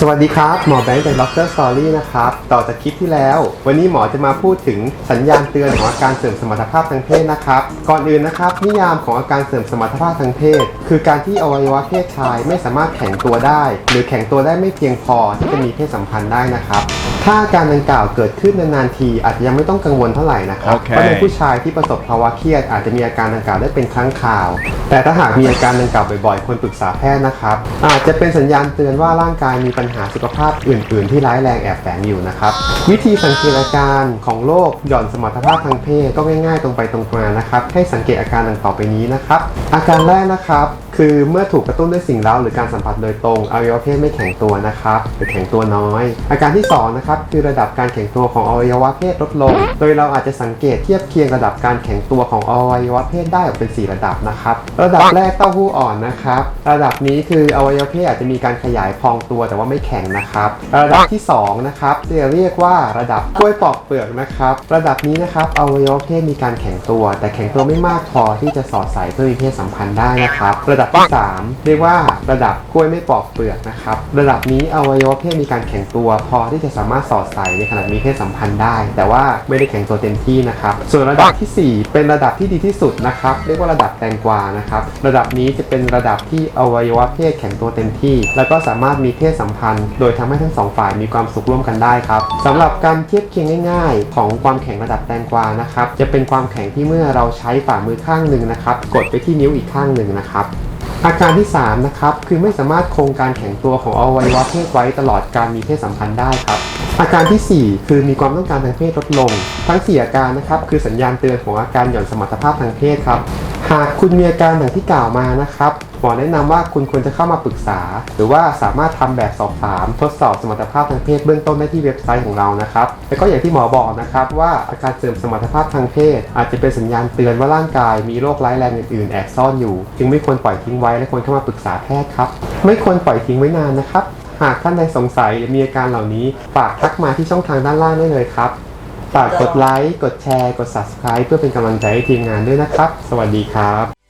สวัสดีครับ หมอแบงค์จากดรสตอรี่นะครับ ต่อจากคลิปที่แล้ว วันนี้หมอจะมาพูดถึงสัญญาณเตือนของอาการเสื่อมสมรรถภาพทางเพศนะครับ ก่อนอื่นนะครับ นิยามของอาการเสื่อมสมรรถภาพทางเพศ คือการที่อวัยวะเพศชายไม่สามารถแข็งตัวได้ หรือแข็งตัวได้ไม่เพียงพอที่จะมีเพศสัมพันธ์ได้นะครับ ถ้าอาการดังกล่าวเกิดขึ้นนานๆทีอาจจะยังไม่ต้องกังวลเท่าไหร่นะครับโอเคเพราะในผู้ชายที่ประสบภาวะเครียดอาจจะมีอาการดังกล่าวได้เป็นครั้งคราว แต่ถ้าหากมีอาการดังกล่าวบ่อยๆควรปรึกษาแพทย์นะครับ อาจจะเป็นสัญญาณเตือนว่าร่างกายมีปัญหาสุขภาพอื่น ๆ ที่ร้ายแรงแอบแฝงอยู่นะครับ วิธีสังเกตอาการของโรคหย่อนสมรรถภาพทางเพศก็ง่ายๆตรงไปตรงมานะครับ ให้สังเกตอาการดังต่อไปนี้นะครับ อาการแรกนะครับ คือเมื่อถูกกระตุ้นด้วยสิ่งเร้าหรือการสัมผัสโดยตรงอวัยวะเพศไม่แข็งตัวนะครับหรือแข็งตัวน้อย อาการที่สองนะครับ คือระดับการแข็งตัวของอวัยวะเพศลดลง โดยเราอาจจะสังเกตเทียบเคียงระดับการแข็งตัวของอวัยวะเพศได้ออกเป็น 4 ระดับนะครับ ระดับแรกเต้าหู้อ่อนนะครับ ระดับนี้คืออวัยวะเพศอาจจะมีการขยายพองตัวแต่ว่าไม่แข็งนะครับ ระดับที่สองนะครับจะเรียกว่าระดับกล้วยปอกเปลือกนะครับ ระดับนี้นะครับอวัยวะเพศมีการแข็งตัว แต่แข็งตัวไม่มากพอที่จะสอดใส่เพื่อมีเพศสัมพันธ์ได้นะครับ ระดับที่สามเรียกว่าระดับกล้วยไม่ปอกเปลือกนะครับ ระดับนี้อวัยวะเพศมีการแข็งตัว พอที่จะสามารถสอดใส่ในขณะมีเพศสัมพันธ์ได้ แต่ว่าไม่ได้แข็งตัวเต็มที่นะครับ ส่วนระดับทีสี่4 เป็นระดับที่ดีที่สุดนะครับ เรียกว่าระดับแตงกวานะครับ ระดับนี้จะเป็นระดับที่อวัยวะเพศแข็งตัวเต็มที่ แล้วก็สามารถมีเพศสัมพันธ์ โดยทำให้ทั้งสองฝ่ายมีความสุขร่วมกันได้ครับสำหรับการเทียบเคียงง่าย ๆ ของความแข็งระดับแตงกวานะครับ จะเป็นความแข็งที่เมื่อเราใช้ฝ่ามือข้างหนึ่งนะครับ กดไปที่นิ้วอีกข้างหนึ่งนะครับ อาการที่ 3 นะครับ คือไม่สามารถคงการแข็งตัวของอวัยวะเพศไว้ตลอดการมีเพศสัมพันธ์ได้ครับ อาการทีสี่ 4 คือมีความต้องการทางเพศลดลง ทั้ง 4 อาการนะครับ คือสัญญาณเตือนของอาการหย่อนสมรรถภาพทางเพศครับ หากคุณมีอาการอย่างที่กล่าวมานะครับหมอแนะนำว่าคุณควรจะเข้ามาปรึกษา หรือว่าสามารถทำแบบสอบถามทดสอบสมรรถภาพทางเพศเบื้องต้นได้ที่เว็บไซต์ของเรานะครับแล้วก็อย่างที่หมอบอกนะครับว่าอาการเสื่อมสมรรถภาพทางเพศ อาจจะเป็นสัญญาณเตือนว่าร่างกายมีโรคร้ายแรงอื่นๆแอบซ่อนอยู่ จึงไม่ควรปล่อยทิ้งไว้และควรเข้ามาปรึกษาแพทย์ครับไม่ควรปล่อยทิ้งไว้นานนะครับหากท่านใดสงสัยหรือมีอาการเหล่านี้ฝากทักมาที่ช่องทางด้านล่างได้เลยครับฝากกดไลค์ กดแชร์ กด subscribe เพื่อเป็นกำลังใจให้ทีมงานด้วยนะครับ สวัสดีครับ